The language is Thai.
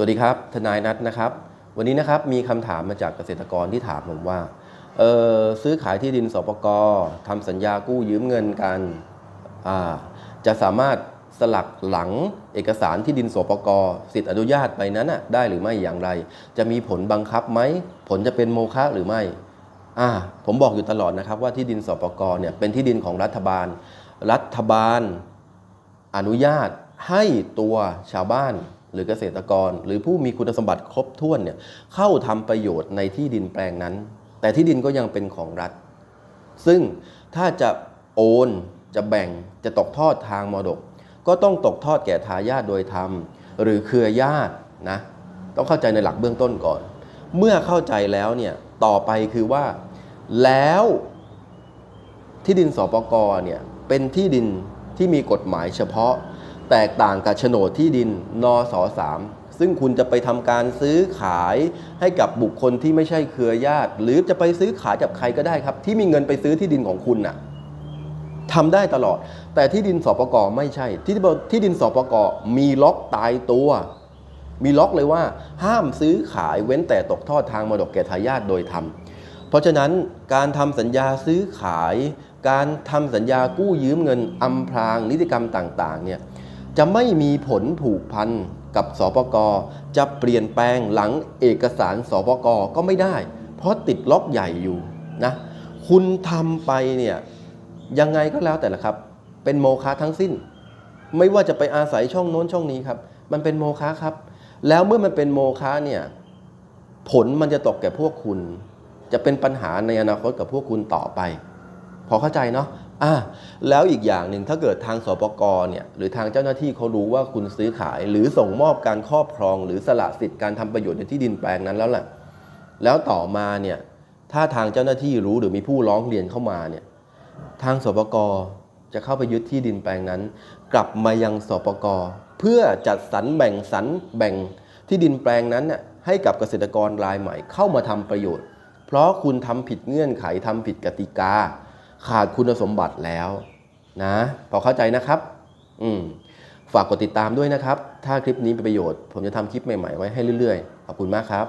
สวัสดีครับ ทนายนัทนะครับ วันนี้นะครับมีคำถามมาจากเกษตรกรที่ถามผมว่าเออซื้อขายที่ดินสปกทำสัญญากู้ยืมเงินกันอ่าจะสามารถสลักหลังเอกสารที่ดินสปกสิทธิอนุญาตไปนั้นน่ะได้หรือไม่อย่างไร จะมีผลบังคับไหมผลจะเป็นโมฆะหรือไม่อ่าผมบอกอยู่ตลอดนะครับว่าที่ดินสปกเนี่ยเป็นที่ดินของรัฐบาล รัฐบาล อนุญาตให้ตัวชาวบ้าน หรือเกษตรกร หรือผู้มีคุณสมบัติครบถ้วนเนี่ยเข้าทำประโยชน์ในที่ดินแปลงนั้น แต่ที่ดินก็ยังเป็นของรัฐ ซึ่งถ้าจะโอนจะแบ่งจะตกทอดทางมรดก ก็ต้องตกทอดแก่ทายาทโดยธรรม หรือเครือญาตินะต้องเข้าใจในหลักเบื้องต้นก่อน เมื่อเข้าใจแล้วเนี่ยต่อไปคือว่าแล้วที่ดินสปกเนี่ยเป็นที่ดินที่มีกฎหมายเฉพาะ แตกต่างกับโฉนดที่ดินนสสามซึ่งคุณจะไปทำการซื้อขายให้กับบุคคลที่ไม่ใช่เครือญาติ หรือจะไปซื้อขายกับใครก็ได้ครับ ที่มีเงินไปซื้อที่ดินของคุณน่ะทำได้ตลอด แต่ที่ดินสปกไม่ใช่ ที่ที่ดินสปกมีล็อกตายตัว มีล็อกเลยว่า ห้ามซื้อขายเว้นแต่ตกทอดทางมรดกแก่ทายาทโดยธรรมเพราะฉะนั้นการทำสัญญาซื้อขาย การทำสัญญากู้ยืมเงินอำพรางนิติกรรมต่าง ๆ เนี่ย จะไม่มีผลผูกพันกับสปกจะเปลี่ยนแปลงหลังเอกสารสปกก็ไม่ได้ เพราะติดล็อกใหญ่อยู่นะคุณทำไปเนี่ยยังไงก็แล้วแต่ละครับ เป็นโมฆะทั้งสิ้น ไม่ว่าจะไปอาศัยช่องโน้นช่องนี้ครับ มันเป็นโมฆะครับ แล้วเมื่อมันเป็นโมฆะเนี่ยผลมันจะตกแก่พวกคุณ จะเป็นปัญหาในอนาคตกับพวกคุณต่อไป พอเข้าใจเนาะ อะแล้วอีกอย่างหนึ่งถ้าเกิดทางสปกรเนี่ยหรือทางเจ้าหน้าที่เขารู้ว่าคุณซื้อขาย หรือส่งมอบการครอบครอง หรือสละสิทธิ์การทำประโยชน์ในที่ดินแปลงนั้นแล้วแหละแล้วต่อมาเนี่ยถ้าทางเจ้าหน้าที่รู้หรือมีผู้ร้องเรียนเข้ามาเนี่ยทางสปกรจะเข้าไปยึดที่ดินแปลงนั้น กลับมายังสปกรเพื่อจัดสรรแบ่งสรรแบ่งที่ดินแปลงนั้นน่ะให้กับเกษตรกรรายใหม่เข้ามาทำประโยชน์ เพราะคุณทำผิดเงื่อนไขทำผิดกติกา ขาดคุณสมบัติแล้วนะพอเข้าใจนะครับ อืมฝากกดติดตามด้วยนะครับ ถ้าคลิปนี้เป็นประโยชน์ ผมจะทำคลิปใหม่ๆไว้ให้เรื่อยๆ ขอบคุณมากครับ